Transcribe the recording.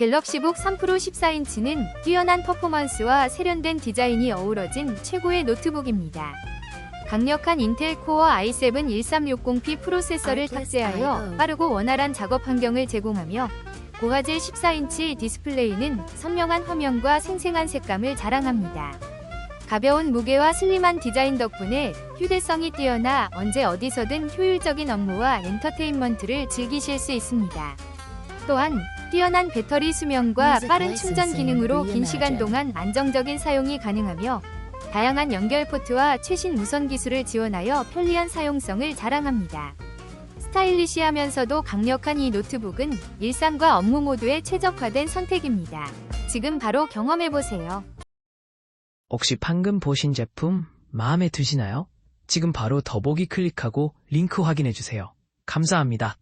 갤럭시북 3 프로 14인치는 뛰어난 퍼포먼스와 세련된 디자인이 어우러진 최고의 노트북입니다. 강력한 인텔 코어 i7 1360P 프로세서를 탑재하여 빠르고 원활한 작업 환경을 제공하며 고화질 14인치 디스플레이는 선명한 화면과 생생한 색감을 자랑합니다. 가벼운 무게와 슬림한 디자인 덕분에 휴대성이 뛰어나 언제 어디서든 효율적인 업무와 엔터테인먼트를 즐기실 수 있습니다. 또한 뛰어난 배터리 수명과 빠른 충전 기능으로 긴 시간. 동안 안정적인 사용이 가능하며 다양한 연결 포트와 최신 무선 기술을 지원하여 편리한 사용성을 자랑합니다. 스타일리시하면서도 강력한 이 노트북은 일상과 업무 모두에 최적화된 선택입니다. 지금 바로 경험해보세요. 혹시 방금 보신 제품 마음에 드시나요? 지금 바로 더보기 클릭하고 링크 확인해 주세요. 감사합니다.